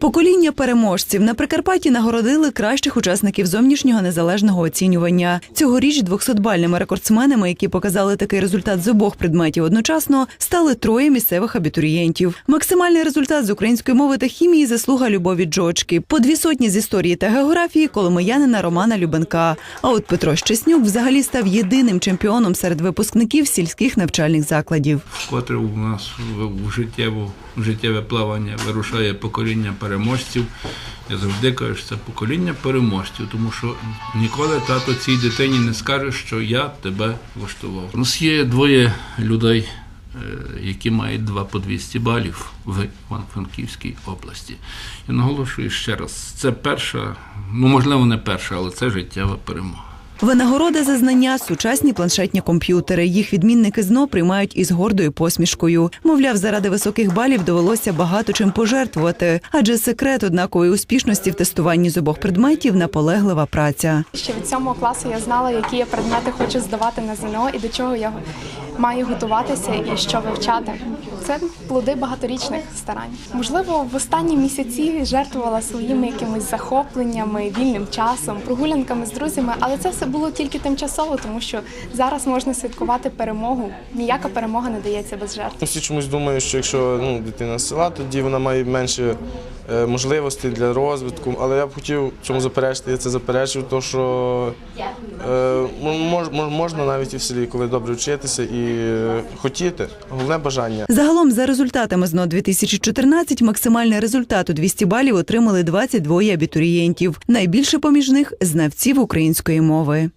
Покоління переможців на Прикарпатті нагородили кращих учасників зовнішнього незалежного оцінювання. Цьогоріч 200-бальними рекордсменами, які показали такий результат з обох предметів одночасно, стали троє місцевих абітурієнтів. Максимальний результат з української мови та хімії заслуга Любові Джочки. По дві сотні з історії та географії коломиянина Романа Любенка. А от Петро Щеснюк взагалі став єдиним чемпіоном серед випускників сільських навчальних закладів. Вкотре у нас в життєве плавання вирушає покоління переможців. Я завжди кажу, що це покоління переможців, тому що ніколи тато цій дитині не скаже, що я тебе влаштував. У нас є двоє людей, е, які мають два по 200 балів в Івано-Франківській області. Я наголошую ще раз, це перша, ну можливо, не перша, але це життєва перемога. Винагорода за знання сучасні планшетні комп'ютери. Їх відмінники ЗНО приймають із гордою посмішкою. Мовляв, заради високих балів довелося багато чим пожертвувати, адже секрет однакової успішності в тестуванні з обох предметів наполеглива праця. Ще від сьомого класу я знала, які я предмети хочу здавати на ЗНО і до чого я маю готуватися і що вивчати. Це плоди багаторічних старань. Можливо, в останні місяці жертвувала своїми якимись захопленнями, вільним часом, прогулянками з друзями, але це все було тільки тимчасово, тому що зараз можна святкувати перемогу. Ніяка перемога не дається без жертв. Всі чомусь думають, що якщо ну, дитина з села, тоді вона має менше е, можливостей для розвитку. Але я б хотів цьому заперечити, я це заперечив, то що е, мож, мож- можна навіть і в селі, коли добре вчитися і е, хотіти. Головне бажання. Загалом, за результатами ЗНО 2014, максимальний результат у 200 балів отримали 22 абітурієнтів. Найбільше поміж них знавців української мови.